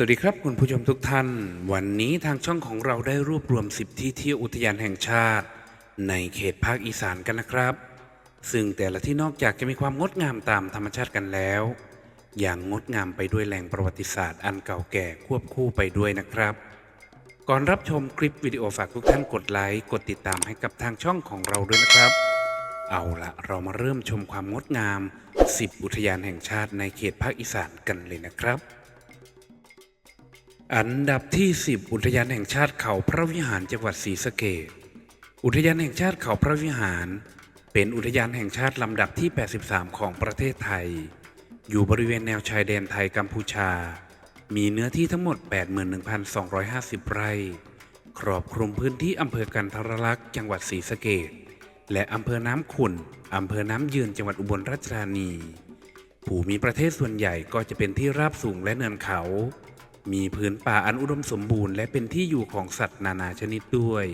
สวัสดีครับคุณผู้ชมทุกท่าน วันนี้ทางช่องของเราได้รวบรวม 10 ที่เที่ยวอุทยานแห่งชาติ ในเขตภาคอีสานกันนะครับ ซึ่งแต่ละที่นอกจากจะมีความงดงามตามธรรมชาติกันแล้ว อย่างงดงามไปด้วยแหล่งประวัติศาสตร์อันเก่าแก่ควบคู่ไปด้วยนะครับ ก่อนรับชมคลิปวิดีโอฝากทุกท่านกดไลค์กดติดตามให้กับทางช่องของเราด้วยนะครับ เอาละเรามาเริ่มชมความงดงาม 10 อุทยานแห่งชาติในเขตภาคอีสานกันเลยนะครับ อันดับที่ 10 อุทยานแห่งชาติเขาพระวิหารจังหวัดศรีสะเกษอุทยานแห่งชาติเขาพระวิหาร เป็นอุทยานแห่งชาติลำดับที่ 83 ของประเทศไทย อยู่บริเวณแนวชายแดนไทยกัมพูชา มีเนื้อที่ทั้งหมด 81,250 ไร่ ครอบคลุมพื้นที่อำเภอกันทรลักษณ์จังหวัดศรีสะเกษและอำเภอน้ำขุ่นอำเภอน้ำยืนจังหวัดอุบลราชธานี ภูมิประเทศส่วนใหญ่ก็จะเป็นที่ราบสูงและเนินเขา มีพื้นป่าอันอุดมสมบูรณ์และเป็นที่อยู่ของสัตว์นานาชนิดด้วย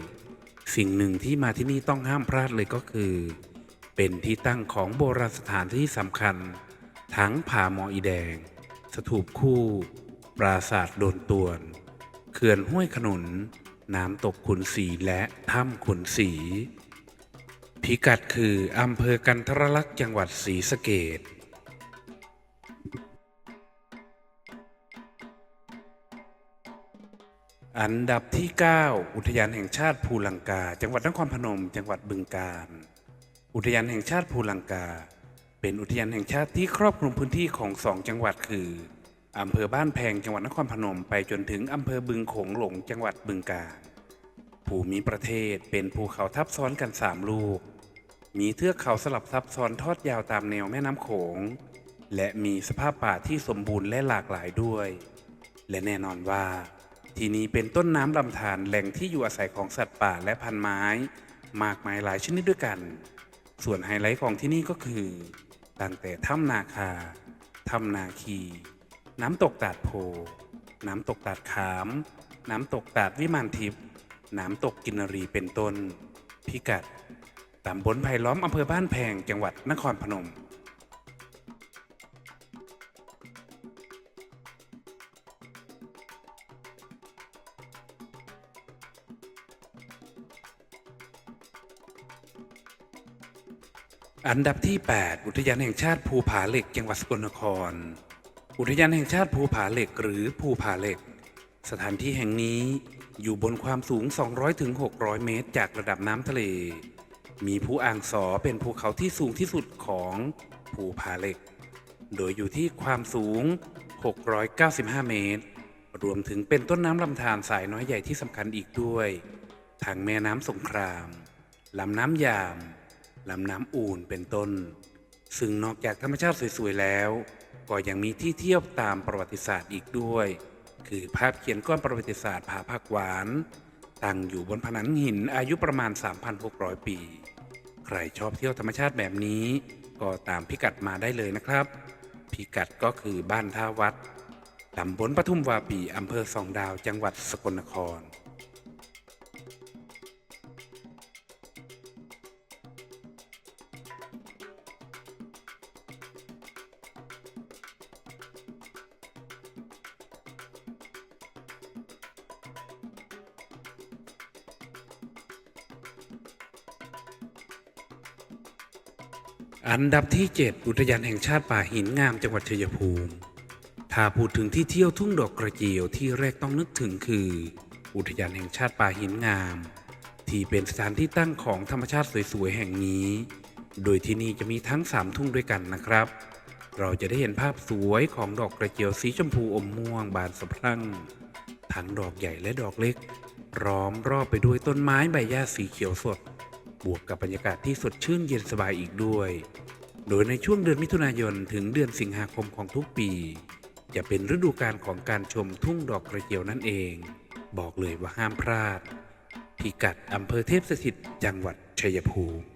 สิ่งหนึ่งที่มาที่นี่ต้องห้ามพลาดเลยก็คือ เป็นที่ตั้งของโบราณสถานที่สำคัญ ทั้งผาหมออีแดง สถูปคู่ ปราสาทโดนตวน เขื่อนห้วยขนุน น้ำตกขุนศรีและถ้ำขุนศรีพิกัดคืออำเภอกันทรลักษณ์จังหวัดศรีสะเกษ อันดับที่ 9 อุทยานแห่งชาติภูลังกา จังหวัดนครพนม จังหวัดบึงกาฬ อุทยานแห่งชาติภูลังกา เป็นอุทยานแห่งชาติที่ครอบคลุมพื้นที่ของสองจังหวัดคืออำเภอบ้านแพงจังหวัดนครพนม ไปจนถึงอำเภอบึงโขงหลง จังหวัดบึงกาฬ ภูมิประเทศเป็นภูเขาทับซ้อนกันสามลูก มีเทือกเขาสลับซับซ้อนทอดยาวตามแนวแม่น้ำโขง และมีสภาพป่าที่สมบูรณ์และหลากหลายด้วย และแน่นอนว่า ที่นี่เป็นต้นน้ำลำธารแหล่งที่อยู่อาศัยของสัตว์ป่าและพันไม้ มากมายหลายชนิดด้วยกัน ส่วนไฮไลท์ของที่นี่ก็คือ ตั้งแต่ถ้ำนาคา ถ้ำนาคี น้ำตกตาดโพ น้ำตกตาดขาม น้ำตกตาดวิมานทิพย์ น้ำตกกินรีเป็นต้น พิกัดตำบลไผ่ล้อมอำเภอบ้านแพงจังหวัดนครพนม อันดับที่ 8 อุทยานแห่งชาติภูผาเหล็กจังหวัดสกลนคร อุทยานแห่งชาติภูผาเหล็กหรือภูผาเหล็ก สถานที่แห่งนี้อยู่บนความสูง 200-600 เมตร จากระดับน้ำทะเล มีภูอ่างสอเป็นภูเขาที่สูงที่สุดของภูผาเหล็ก โดยอยู่ที่ความสูง 695 เมตร รวมถึงเป็นต้นน้ำลำธารสายน้อยใหญ่ที่สำคัญอีกด้วย ทางแม่น้ำสงครามลำน้ำยาม ลำน้ำอู่นเป็นต้น ซึ่งนอกจากธรรมชาติสวยๆแล้ว ก็ยังมีที่เที่ยวตามประวัติศาสตร์อีกด้วย คือภาพเขียนก้อนประวัติศาสตร์ผาผักหวาน ตั้งอยู่บนผนังหินอายุประมาณ 3,600 ปี ใครชอบเที่ยวธรรมชาติแบบนี้ ก็ตามพิกัดมาได้เลยนะครับ พิกัดก็คือบ้านท่าวัดตำบลปทุมวาปีอำเภอสองดาวจังหวัดสกลนคร อันดับที่ 7 อุทยานแห่งชาติป่าหินงามจังหวัดชัยภูมิ ถ้าพูดถึงที่เที่ยวทุ่งดอกกระเจียวที่แรกต้องนึกถึงคือ อุทยานแห่งชาติป่าหินงาม ที่เป็นสถานที่ตั้งของธรรมชาติสวยๆแห่งนี้ โดยที่นี่จะมีทั้ง 3 ทุ่งด้วยกันนะครับ เราจะได้เห็นภาพสวยของดอกกระเจียวสีชมพูอมม่วงบานสะพรั่ง ทั้งดอกใหญ่และดอกเล็กล้อมรอบไปด้วยต้นไม้ใบหญ้าสีเขียวสด บวกกับบรรยากาศที่สดชื่นเย็นสบายอีกด้วย โดยในช่วงเดือนมิถุนายนถึงเดือนสิงหาคมของทุกปี จะเป็นฤดูกาลของการชมทุ่งดอกกระเจียวนั่นเอง บอกเลยว่าห้ามพลาด พิกัดอำเภอเทพสถิตจังหวัดชัยภูมิ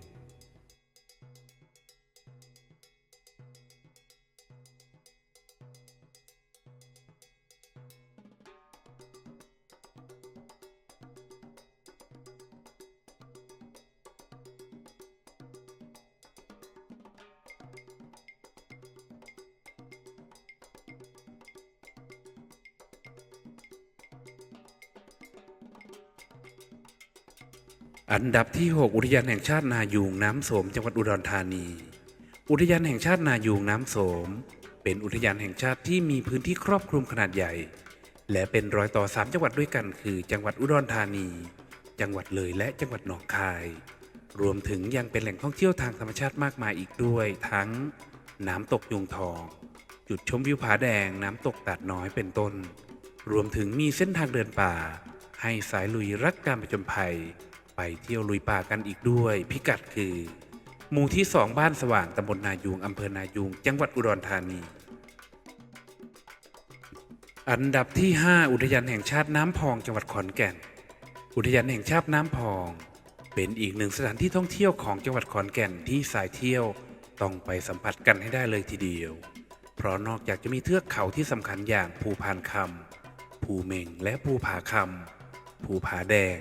อันดับที่ 6 อุทยานแห่งชาตินายูงน้ำโสมจังหวัดอุดรธานี อุทยานแห่งชาตินายูงน้ำโสม เป็นอุทยานแห่งชาติที่มีพื้นที่ครอบคลุมขนาดใหญ่ และเป็นรอยต่อสามจังหวัดด้วยกันคือ จังหวัดอุดรธานี จังหวัดเลยและจังหวัดหนองคาย รวมถึงยังเป็นแหล่งท่องเที่ยวทางธรรมชาติมากมายอีกด้วย ทั้ง น้ำตกยุงทอง จุดชมวิวผาแดงน้ำตกตัดน้อยเป็นต้น รวมถึงมีเส้นทางเดินป่า ให้สายลุยรักการผจญภัย ไปเที่ยวลุยป่ากันอีกด้วย พิกัดคือ หมู่ที่สองบ้านสว่างตำบลนายูงอำเภอนายูงจังหวัดอุดรธานี อันดับที่ 5 อุทยานแห่งชาติน้ำพองจังหวัดขอนแก่น อุทยานแห่งชาติน้ำพอง เป็นอีกหนึ่งสถานที่ท่องเที่ยวของจังหวัดขอนแก่นที่สายเที่ยวต้องไปสัมผัสกันให้ได้เลยทีเดียว เพราะนอกจากจะมีเทือกเขาที่สำคัญอย่างภูพานคำภูเมงและภูผาคำภูผาแดง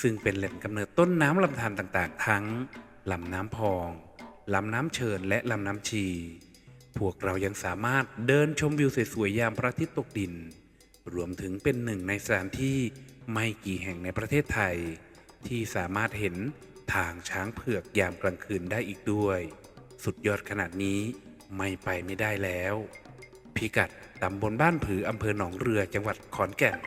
ซึ่งเป็นแหล่งกำเนิดต้นน้ำลำธารต่างๆ ทั้งลำน้ำพองลำน้ำเชิญและลำน้ำชี พวกเรายังสามารถเดินชมวิวสวยๆยามพระอาทิตย์ตกดิน รวมถึงเป็นหนึ่งในสถานที่ไม่กี่แห่งในประเทศไทย ที่สามารถเห็นทางช้างเผือกยามกลางคืนได้อีกด้วย สุดยอดขนาดนี้ไม่ไปไม่ได้แล้ว พิกัดตำบลบ้านผืออำเภอหนองเรือจังหวัดขอนแก่น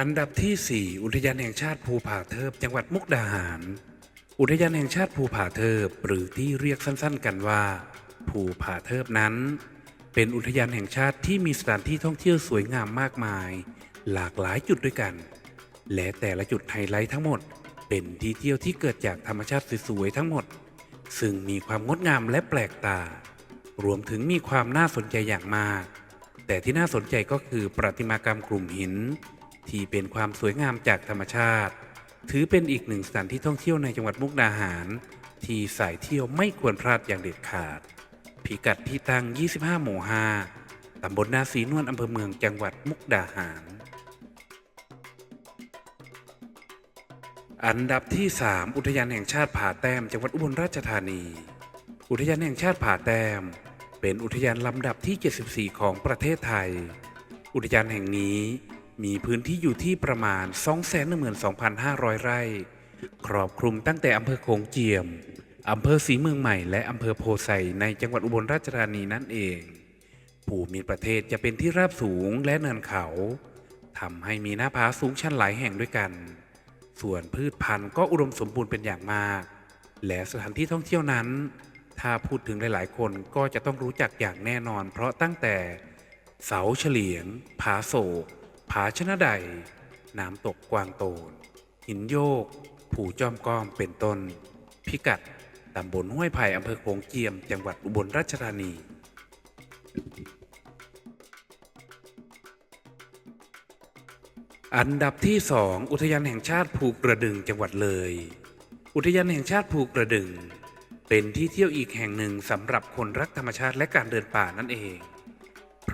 อันดับที่ 4 อุทยานแห่งชาติภูผาเทิบจังหวัดมุกดาหาร อุทยานแห่งชาติภูผาเทิบหรือที่เรียกสั้นๆ กันว่า ภูผาเทิบนั้น เป็นอุทยานแห่งชาติที่มีสถานที่ท่องเที่ยวสวยงามมากมาย หลากหลายจุดด้วยกัน และแต่ละจุดไฮไลท์ทั้งหมด เป็นที่เที่ยวที่เกิดจากธรรมชาติสวยๆทั้งหมด ซึ่งมีความงดงามและแปลกตา รวมถึงมีความน่าสนใจอย่างมาก แต่ที่น่าสนใจก็คือประติมากรรมกลุ่มหิน ที่เป็นความสวยงามจากธรรมชาติ ถือเป็นอีกหนึ่งสถานที่ท่องเที่ยวในจังหวัดมุกดาหาร ที่สายเที่ยวไม่ควรพลาดอย่างเด็ดขาด พิกัดที่ตั้ง 25 หมู่ 5 ตำบลนาสีนวลอำเภอเมืองจังหวัดมุกดาหาร อันดับที่ 3 อุทยานแห่งชาติผาแต้มจังหวัดอุบลราชธานี อุทยานแห่งชาติผาแต้ม เป็นอุทยานลำดับที่ 74 ของประเทศไทย อุทยานแห่งนี้ มีพื้นที่อยู่ที่ประมาณ 212,500 ไร่ ครอบคลุมตั้งแต่อำเภอโขงเจียม อำเภอศรีเมืองใหม่ และอำเภอโพไซในจังหวัดอุบลราชธานีนั่นเอง ภูมิประเทศจะเป็นที่ราบสูงและเนินเขาทำให้มีหน้าผาสูงชันหลายแห่งด้วยกัน ส่วนพืชพันธุ์ก็อุดมสมบูรณ์เป็นอย่างมาก และสถานที่ท่องเที่ยวนั้น ถ้าพูดถึงหลาย ๆ คนก็จะต้องรู้จักอย่างแน่นอน เพราะตั้งแต่เสาเฉลียง ผาโศก ผาชนะใด น้ำตกกวางโตน หินโยก ผูจอมก้อมเป็นต้น พิกัดตำบลห้วยไผ่อำเภอโขงเจียม จังหวัดอุบลราชธานีอันดับที่ 2 อุทยานแห่งชาติภูกระดึงจังหวัดเลย อุทยานแห่งชาติภูกระดึง เป็นที่เที่ยวอีกแห่งหนึ่งสำหรับคนรักธรรมชาติและการเดินป่านั่นเอง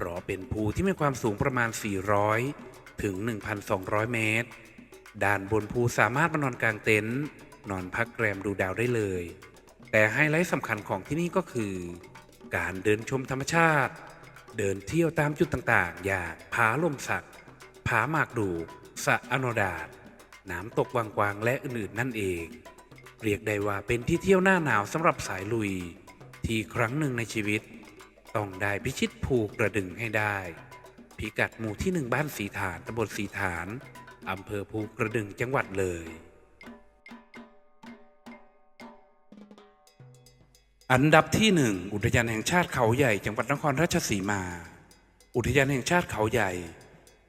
เพราะเป็นภูที่มีความสูงประมาณ 400 ถึง 1,200 เมตร ด้านบนภูสามารถมานอนกลางเต็นท์นอนพักแรมดูดาวได้เลย แต่ไฮไลท์สำคัญของที่นี่ก็คือ การเดินชมธรรมชาติ เดินเที่ยวตามจุดต่างๆ อย่างผาลมสักผาหมากดูสะอโนดาตน้ำตกวังกวางและอื่นๆนั่นเอง เรียกได้ว่าเป็นที่เที่ยวหน้าหนาวสำหรับสายลุย ที่ครั้งหนึ่งในชีวิต ต้องได้พิชิตภูกระดึงให้ได้ พิกัดหมู่ที่หนึ่งบ้านสีฐานตำบลสีฐานอำเภอภูกระดึงจังหวัดเลย อันดับที่หนึ่งอุทยานแห่งชาติเขาใหญ่จังหวัดนครราชสีมา อุทยานแห่งชาติเขาใหญ่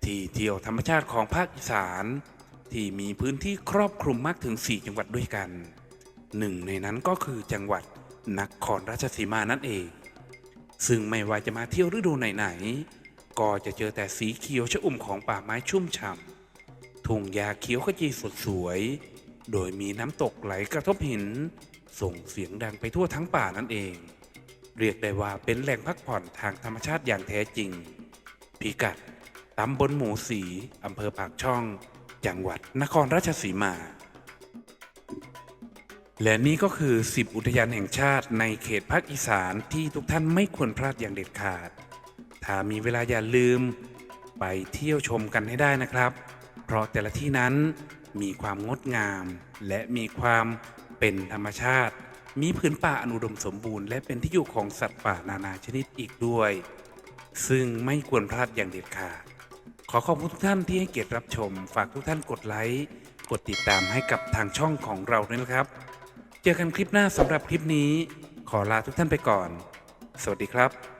ที่เที่ยวธรรมชาติของภาคอีสาน ที่มีพื้นที่ครอบคลุมมากถึง 4 จังหวัดด้วยกันหนึ่งในนั้นก็คือจังหวัดนครราชสีมานั่นเอง ซึ่งไม่ว่าจะมาเที่ยวฤดูไหนๆก็จะเจอแต่สีเขียวชอุ่มของป่าไม้ชุ่มฉ่ำทุ่งหญ้าเขียวขจีสดสวย โดยมีน้ำตกไหลกระทบหิน ส่งเสียงดังไปทั่วทั้งป่านั่นเอง เรียกได้ว่าเป็นแหล่งพักผ่อนทางธรรมชาติอย่างแท้จริง พิกัดตำบลหมู่สีอำเภอปากช่อง จังหวัดนครราชสีมา และนี่ก็คือ 10 อุทยานแห่งชาติในเขตภาคอีสานที่ทุกท่านไม่ควรพลาดอย่างเด็ดขาด ถ้ามีเวลาอย่าลืม ไปเที่ยวชมกันให้ได้นะครับ เพราะแต่ละที่นั้นมีความงดงาม และมีความเป็นธรรมชาติ มีพื้นป่าอนุดมสมบูรณ์และเป็นที่อยู่ของสัตว์ป่านานาชนิดอีกด้วย ซึ่งไม่ควรพลาดอย่างเด็ดขาด ขอขอบคุณทุกท่านที่ให้เกียรติรับชม ฝากทุกท่านกดไลค์ กดติดตามให้กับทางช่องของเราด้วยนะครับ เจอกันคลิปหน้าสำหรับคลิปนี้ ขอลาทุกท่านไปก่อน สวัสดีครับ